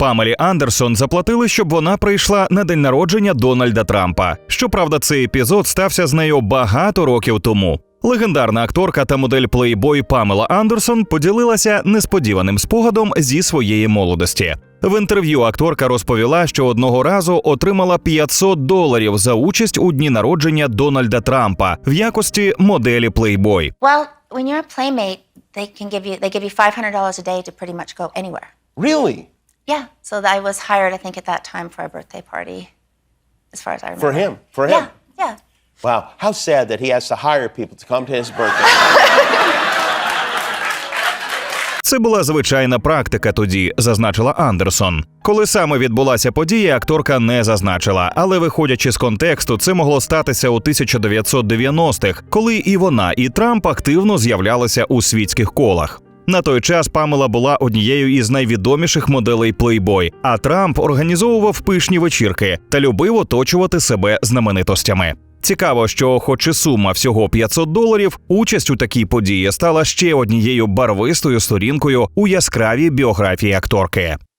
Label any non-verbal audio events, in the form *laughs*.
Памелі Андерсон заплатили, щоб вона прийшла на день народження Дональда Трампа. Щоправда, цей епізод стався з нею багато років тому. Легендарна акторка та модель плейбой Памела Андерсон поділилася несподіваним спогадом зі своєї молодості. В інтерв'ю акторка розповіла, що одного разу отримала 500 доларів за участь у дні народження Дональда Трампа в якості моделі плейбой. Well, when you're a playmate, they can give you they give you five hundred dollars a day to pretty much go anywhere. Really? Yeah. So I was hired, I think, at that time for a birthday party, as far as I remember. For him? For him? Yeah. Yeah. Wow. How sad that he has to hire people to come to his birthday. *laughs* Це була звичайна практика тоді, зазначила Андерсон. Коли саме відбулася подія, акторка не зазначила, але виходячи з контексту, це могло статися у 1990-х, коли і вона, і Трамп активно з'являлися у світських колах. На той час Памела була однією із найвідоміших моделей Playboy, а Трамп організовував пишні вечірки та любив оточувати себе знаменитостями. Цікаво, що, хоч і сума всього 500 доларів, участь у такій події стала ще однією барвистою сторінкою у яскравій біографії акторки.